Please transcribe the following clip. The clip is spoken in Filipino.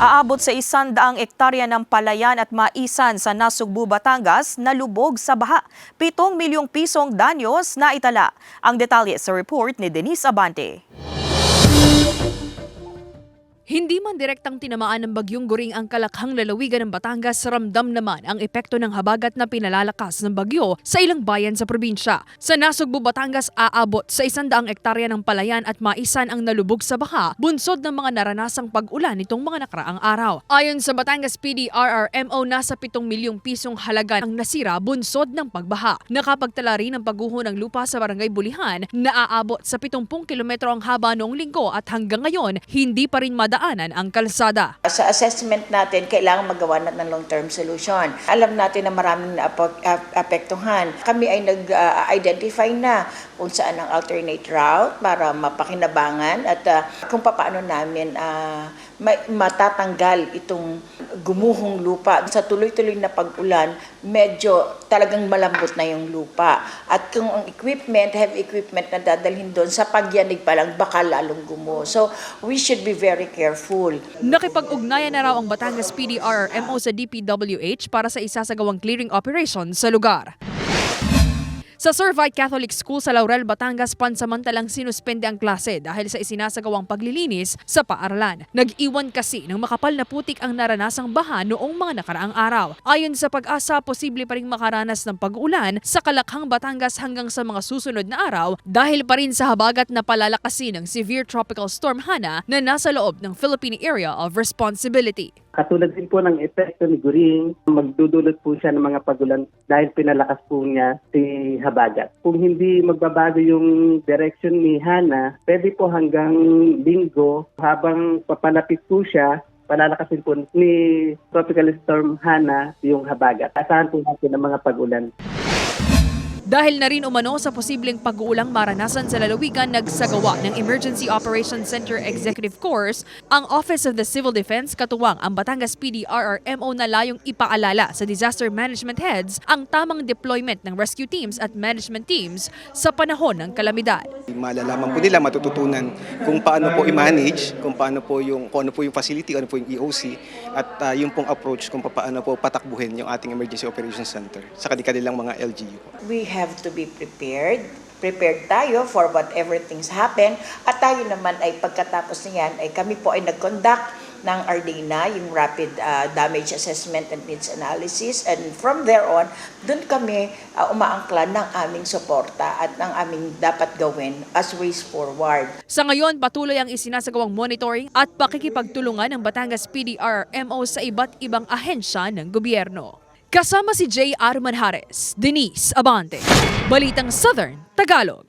Aabot sa isandaang ektarya ng palayan at maisan sa Nasugbu, Batangas na lubog sa baha. Pitong milyong pisong danyos na itala. Ang detalye sa report ni Denise Abante. Hindi man direktang tinamaan ng bagyong guring ang kalakhang lalawigan ng Batangas, ramdam naman ang epekto ng habagat na pinalalakas ng bagyo sa ilang bayan sa probinsya. Sa Nasugbu, Batangas, aabot sa isandaang ektarya ng palayan at maisan ang nalubog sa baha, bunsod ng mga naranasang pag-ulan nitong mga nakaraang araw. Ayon sa Batangas PDRRMO, nasa 7 milyong pisong halaga ang nasira bunsod ng pagbaha. Nakapagtala rin ng pagguho ng lupa sa Barangay Bulihan na aabot sa 70 kilometro ang haba noong linggo at hanggang ngayon, hindi pa rin madaanan ang kalsada. Sa assessment natin, kailangan magawa natin ng long-term solution. Alam natin na maraming apektuhan. Kami ay nag-identify na kung saan ang alternate route para mapakinabangan at ah, kung paano namin ma- matatanggal itong gumuhong lupa. Sa tuloy-tuloy na pag-ulan, medyo talagang malambot na yung lupa. At kung ang equipment, heavy equipment na dadalhin doon, sa pagyanig pa lang, baka lalong gumuho. So, we should be very careful. Nakipag-ugnayan na raw ang Batangas PDRRMO sa DPWH para sa isasagawang clearing operation sa lugar. Sa Servite Catholic School sa Laurel, Batangas, pansamantalang sinuspende ang klase dahil sa isinasagawang paglilinis sa paaralan. Nag-iwan kasi ng makapal na putik ang naranasang baha noong mga nakaraang araw. Ayon sa pag-asa, posible pa rin makaranas ng pag-ulan sa Kalakhang, Batangas hanggang sa mga susunod na araw dahil pa rin sa habagat na palalakasin ng severe tropical storm Hana na nasa loob ng Philippine Area of Responsibility. Katulad din po ng epekto ni Guring, magdudulot po siya ng mga pagulan dahil pinalakas po niya si Habagat. Kung hindi magbabago yung direction ni Hana, pwede po hanggang linggo habang papalapit po siya, palalakasin po ni Tropical Storm Hana yung Habagat. Asahan po natin ang mga pagulan. Dahil na rin umano sa posibleng pag-uulang maranasan sa lalawigan, nagsagawa ng Emergency Operations Center Executive Course ang Office of the Civil Defense katuwang ang Batangas PDRRMO na layong ipaalala sa disaster management heads ang tamang deployment ng rescue teams at management teams sa panahon ng kalamidad. Malalaman po nila, matututunan kung paano po i-manage, kung paano po yung, kung ano po yung facility, ano po yung EOC, at uh, yung pong approach kung paano po patakbuhin yung ating Emergency Operations Center sa kanilang mga LGU. we have to be prepared. Prepared tayo for whatever things happen. At tayo naman ay pagkatapos niyan ay kami po ay nag-conduct ng RDNA, yung Rapid uh, Damage Assessment and Needs Analysis. And from there on, doon kami uh, umaangkla ng aming suporta at ng aming dapat gawin as ways forward. Sa ngayon, patuloy ang isinasagawang monitoring at pakikipagtulungan ng Batangas PDRMO sa iba't ibang ahensya ng gobyerno. Kasama si J. R. Manjares, Denise Abante, Balitang Southern, Tagalog.